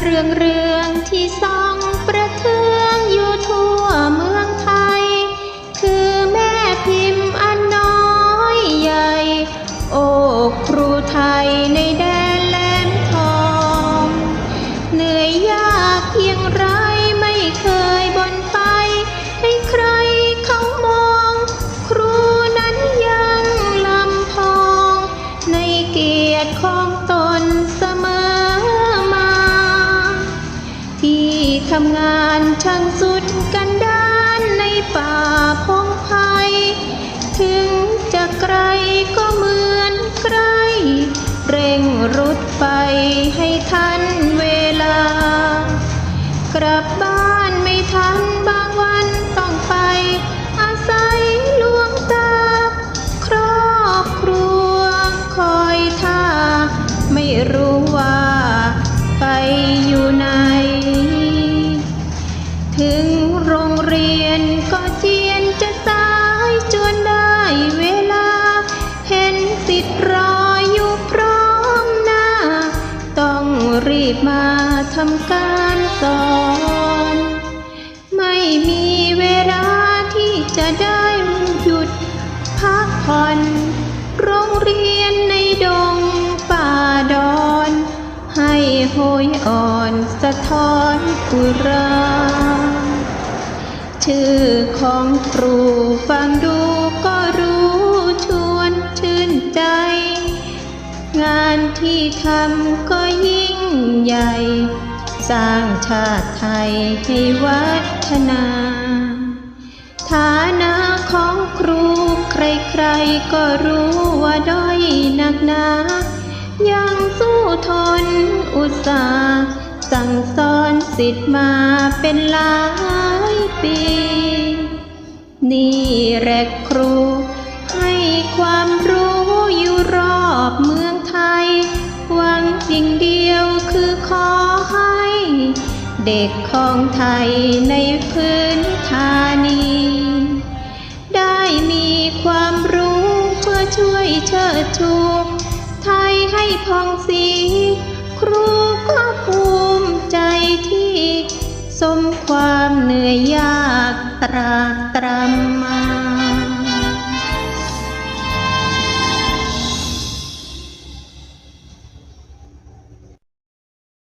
เรืองเรืองที่ส่องประเทืองอยู่ทั่วเมืองไทย คือแม่พิมพ์อันน้อยใหญ่ โอ้ครูไทย ถึงโรงเรียนก็เจียนจะสายจวนได้เวลา เห็นสิทธิ์รออยู่พร้อมหน้า ต้องรีบมาทำการสอน ไม่มีเวลาที่จะได้หยุดพักผ่อนโรงเรียนในดงป่าดอน ให้โหยอ่อนสะท้อนอุรา ชื่อของครูฟังดูก็รู้ชวนชื่นใจ งานที่ทำก็ยิ่งใหญ่ สร้างชาติไทยให้วัฒนา ฐานะของครูใครๆก็รู้ว่าด้อยหนักหนายังสู้ทนอุตสาห์สั่งสอน สิทธิ์มาเป็นหลายปี นี่แหละครู ให้ความรู้อยู่รอบเมืองไทย หวังสิ่งเดียวคือขอให้ เด็กของไทยในพื้นฐานี ได้มีความรู้เพื่อช่วยเชิดชูไทยให้พองสี ครูก็ภู ใจที่สมความเหนื่อยยากตรากตรำมา